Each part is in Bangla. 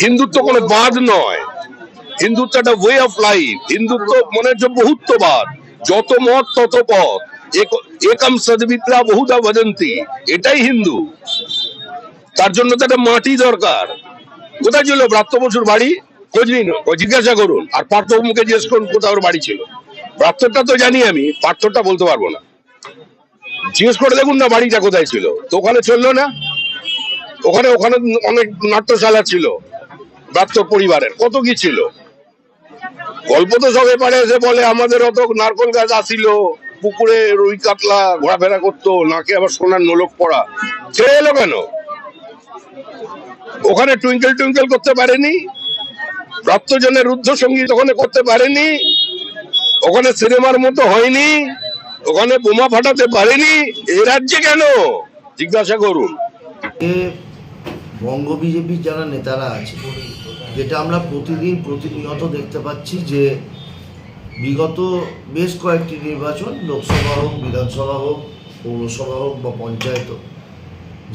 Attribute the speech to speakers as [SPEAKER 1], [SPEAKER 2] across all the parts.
[SPEAKER 1] হিন্দুত্ব কোনো বাদ নয়। হিন্দুত্ব একটা ওয়ে অফ লাইফ হিন্দুত্ব মনে হচ্ছে বহুত্ববাদ। যত মত, তত পথ। এক- একম সদবিপ্রা বহুদা ভজন্তি। এটাই হিন্দু। তার জন্য তো একটা মাটি দরকার। কোথায় ছিল? ব্রাত্য বসুর বাড়ি? খোঁজ নিন জিজ্ঞাসা করুন। আর পার্থ মুখে জিজ্ঞেস করুন কোথাও বাড়ি ছিল? ব্রাত্যটা তো জানি আমি, পার্থটা বলতে পারব না। জিজ্ঞেস করে দেখুন না বাড়িটা কোথায় ছিল। তো ওখানে চলল না। ওখানে ওখানে অনেক নাট্যশালা ছিল ব্রাত্য পরিবারের, কত কি ছিল? গল্প তো সব এপারে এসে বলে, আমাদের অত নারকল গাছ আসিল, পুকুরে রুই কাতলা ঘোরাফেরা করতো, নাকে আবার সোনার নোলক পড়া। ছেড়ে এলো কেন? ওখানে টুইঙ্কেল টুইঙ্কেল করতে পারেনি প্রাপ্তজনের রুদ্ধ সংগীত ওখানে করতে পারেনি, ওখানে সিনেমার মতো হয়নি, ওখানে বোমা ফাটাতে পারেনি, এ রাজ্যে কেন? জিজ্ঞাসা করুন।
[SPEAKER 2] বঙ্গ বিজেপির যারা নেতারা আছে, যেটা আমরা প্রতিদিন প্রতিনিয়ত দেখতে পাচ্ছি যে বিগত বেশ কয়েকটি নির্বাচন, লোকসভা হোক, বিধানসভা হোক, পৌরসভা হোক বা পঞ্চায়েত হোক,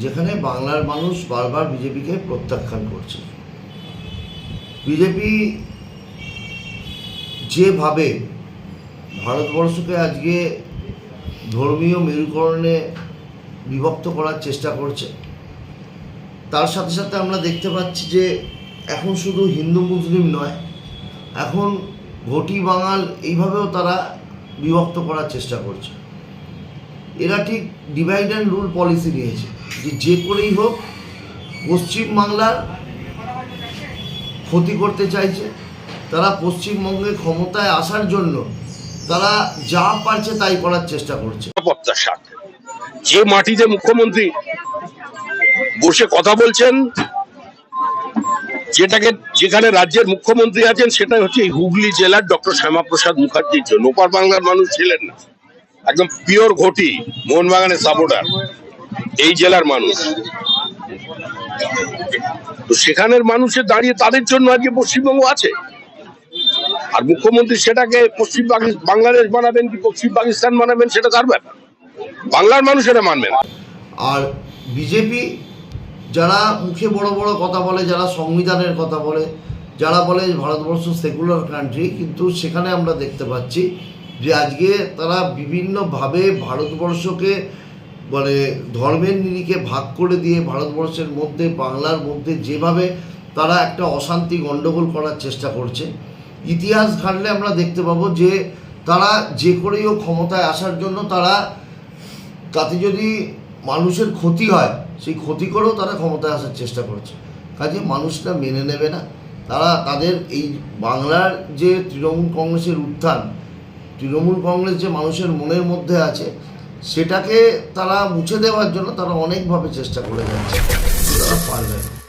[SPEAKER 2] যেখানে বাংলার মানুষ বারবার বিজেপিকে প্রত্যাখ্যান করছে। বিজেপি যেভাবে ভারতবর্ষকে আজকে ধর্মীয় মেরুকরণে বিভক্ত করার চেষ্টা করছে তার সাথে সাথে আমরা দেখতে পাচ্ছি যে এখন শুধু হিন্দু মুসলিম নয়, এখন ঘটি বাঙাল এইভাবেও তারা বিভক্ত করার চেষ্টা করছে। এরা ঠিক ডিভাইড অ্যান্ড রুল পলিসি নিয়েছে যে যে করেই হোক পশ্চিমবাংলার ক্ষতি করতে চাইছে, তারা পশ্চিমবঙ্গে ক্ষমতায় আসার জন্য তারা যা পারছে তাই করার চেষ্টা করছে।
[SPEAKER 1] যে মাটিতে মুখ্যমন্ত্রী বসে কথা বলছেন। যেটাকে যেখানে রাজ্যের মুখ্যমন্ত্রী আছেন সেটা হচ্ছে এই হুগলি জেলার ডক্টর শ্যামাপ্রসাদ মুখার্জির জন্য। ওপার বাংলার মানুষ ছিলেন না। একদম পিওর ঘটি, মোহনবাগানের সাপোর্টার, এই জেলার মানুষ। তো সেখানের মানুষের দাঁড়িয়ে তাদের জন্য আজকে পশ্চিমবঙ্গ আছে। আর মুখ্যমন্ত্রী সেটাকে পশ্চিম বাংলাদেশ বানাবেন কি পশ্চিম পাকিস্তান বানাবেন, সেটা তার ব্যাপার। বাংলার মানুষ এটা মানবে না।
[SPEAKER 2] আর বিজেপি যারা মুখে বড় বড় কথা বলে, যারা সংবিধানের কথা বলে, যারা বলে ভারতবর্ষ সেকুলার কান্ট্রি কিন্তু সেখানে আমরা দেখতে পাচ্ছি যে আজকে তারা বিভিন্নভাবে ভারতবর্ষকে মানে ধর্মের নিরিখে ভাগ করে দিয়ে ভারতবর্ষের মধ্যে, বাংলার মধ্যে যেভাবে তারা একটা অশান্তি গণ্ডগোল করার চেষ্টা করছে, ইতিহাস ঘাটলে আমরা দেখতে পাবো যে তারা যে করেই ক্ষমতায় আসার জন্য তারা, তাতে যদি মানুষের ক্ষতি হয়, সেই ক্ষতি করেও তারা ক্ষমতায় আসার চেষ্টা করছে। কাজে মানুষটা মেনে নেবে না। তারা তাদের এই বাংলার যে তৃণমূল কংগ্রেসের উত্থান, তৃণমূল কংগ্রেস যে মানুষের মনের মধ্যে আছে, সেটাকে তারা মুছে দেওয়ার জন্য তারা অনেকভাবে চেষ্টা করে যাচ্ছে। তারা পারবে না।